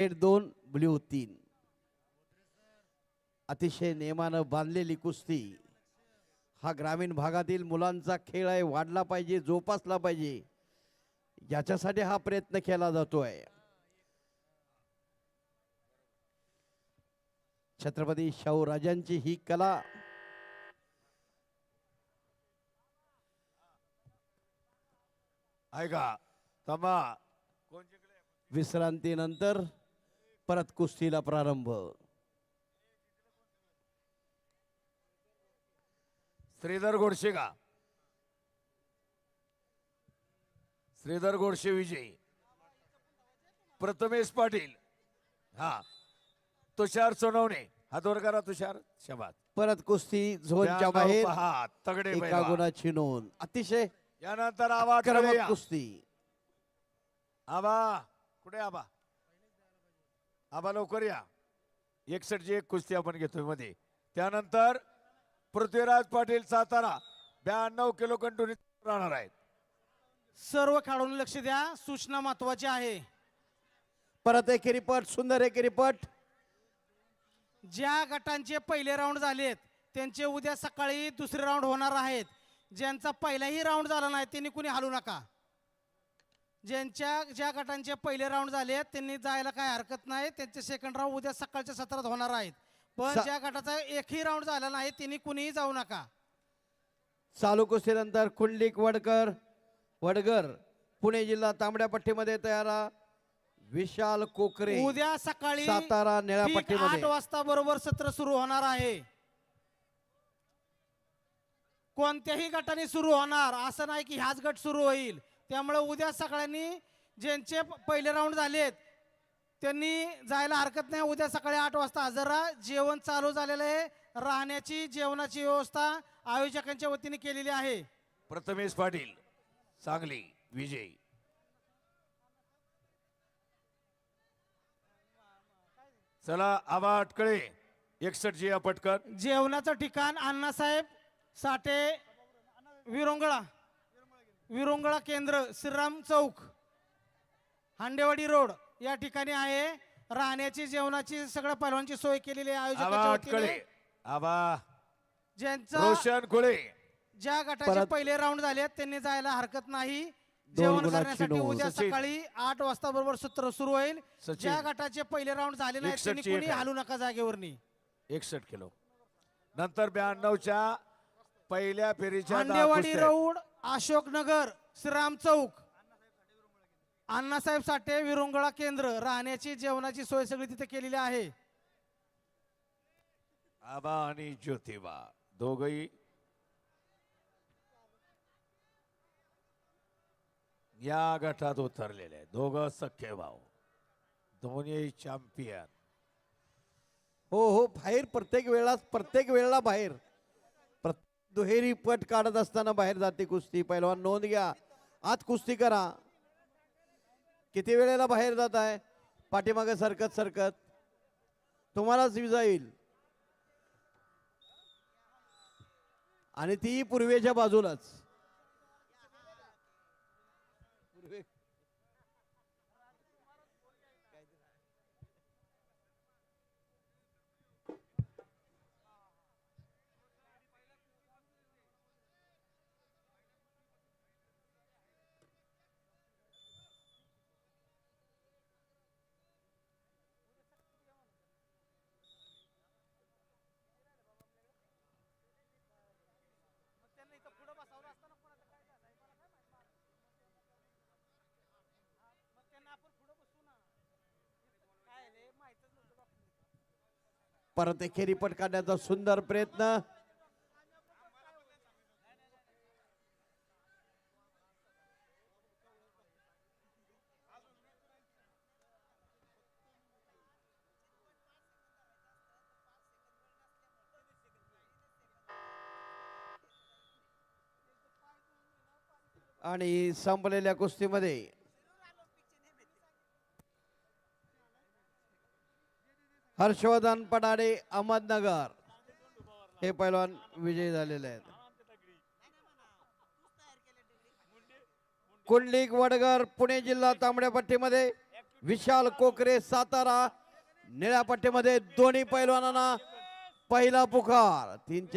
Red दोन blue तीन. अतिशय नियमानं बांधलेली कुस्ती. हा ग्रामीण भागातील मुलांचा खेळ आहे वाढला पाहिजे जोपासला पाहिजे. याच्यासाठी हा प्रयत्न केला जातोय. छत्रपती शाहू राजांची ही कला ऐका? विश्रांतीनंतर परत कुस्तीला प्रारंभ. श्रीधर गोडसे का श्रीधर गोडसे विजयी. प्रथमेश पाटील. हा. तुषार सोनवणे. हात वर करा तुषार. शबाद. परत कुस्ती झोनच्या बाहेर. तगडे एका. गुणाची नोंद. अतिशय यानंतरकडे या. कुस्ती. आबा कुठे आबा? आबा लवकर या. एकसष्टची एक कुस्ती आपण घेतोयमध्ये. त्यानंतर पृथ्वीराज पाटील सातारा ब्याण्णव किलो कंटुनीत राहणार आहेत. सर्व खेळाडूंनी लक्ष द्या. सूचना महत्वाची आहे. परत एकेरी पट सुंदर एकेरी पट ज्या गटांचे पहिले राऊंड झालेत त्यांचे उद्या सकाळी दुसरे राऊंड होणार आहेत. ज्यांचा पहिलाही राऊंड झाला नाही त्यांनी कुणी हलू नका. ज्यांच्या ज्या गटांचे पहिले राऊंड झालेत त्यांनी जायला काय हरकत नाही. त्यांचे सेकंड राऊंड उद्या सकाळच्या सत्रात होणार आहेत. पण सा- ज्या गटाचा एकही राऊंड झाला नाही त्यांनी कुणीही जाऊ नका. चालू कुस्तीनंतर कुंडलिक वडकर वडगर पुणे जिल्हा तांबड्या पट्टीमध्ये तयार. विशाल कोकरे उद्या सकाळी सातारा निळ्या ठीक पट्टीमध्ये. आठ वाजता बरोबर सत्र सुरू होणार आहे. कोणत्याही गटाने सुरू होणार असं नाही की ह्याच गट सुरू होईल. त्यामुळे उद्या सगळ्यांनी ज्यांचे पहिले राऊंड झालेत त्यांनी जायला हरकत नाही. उद्या सकाळी आठ वाजता हजर राहा जेवण चालू झालेलं आहे. राहण्याची जेवणाची व्यवस्था आयोजकांच्या वतीने केलेली आहे. प्रथमेश पाटील सांगली विजयी. चला आबा अटकळे. एकसष्ट जी या पटकन जेवणाचं ठिकाण अण्णासाहेब साठे विरोंगळा. विरोंगळा केंद्र श्रीराम चौक हांडेवाडी रोड या ठिकाणी आहे राहण्याची जेवणाची सगळ्या पैलवानची सोय केलेली आहे आबा आयोजकांच्या अटकळे वतीने आबा ज्यांचं रोशन कुळे ज्या गटाचे परत- पहिले राऊंड झाले त्यांनी जायला हरकत नाही जेवण गुणाची करण्यासाठी नोंद. उद्या सचिन. सकाळी आठ वाजता बरोबर सत्र सुरू होईल सचिन. ज्या गटाचे पहिले राऊंड झाले नाही त्यांनी कोणी एक आहे. हलू नका जागेवरनी एकसष्ट किलो नंतर ब्याण्णवच्या पहिल्या फेरीच्या दहा हांडेवाडी कुस्त्या. रोड अशोकनगर श्रीराम चौक. अण्णासाहेब साठे विरुंगळा केंद्र राहण्याची जेवणाची सोय सगळी तिथे केलेली आहे. आबा आणि ज्योतिबा दोघही या गटात उतरलेले आहेत. दोघं सख्खे भाऊ. दोन्ही चॅम्पियन. हो हो बाहेर प्रत्येक वेळा प्रत्येक वेळेला बाहेर. दुहेरी पट काढत असताना बाहेर जाते कुस्ती. पहिलवान नोंद घ्या. आत कुस्ती करा. किती वेळेला बाहेर जात आहे? पाठीमागे सरकत सरकत. तुम्हालाच विजा येईल आणि ती पूर्वेच्या बाजूलाच. परत एकेरी पट काढण्याचा सुंदर प्रयत्न. आणि संपलेल्या कुस्तीमध्ये हर्षवर्धन पडाडे अहमदनगर. हे पैलवान विजयी झालेले आहेत. कुंडलिक वडगर पुणे जिल्हा तांबड्या पट्टीमध्ये विशाल कोकरे सातारा निळ्या पट्टीमध्ये दोन्ही पैलवानांना पहिला पुकार. तीनशे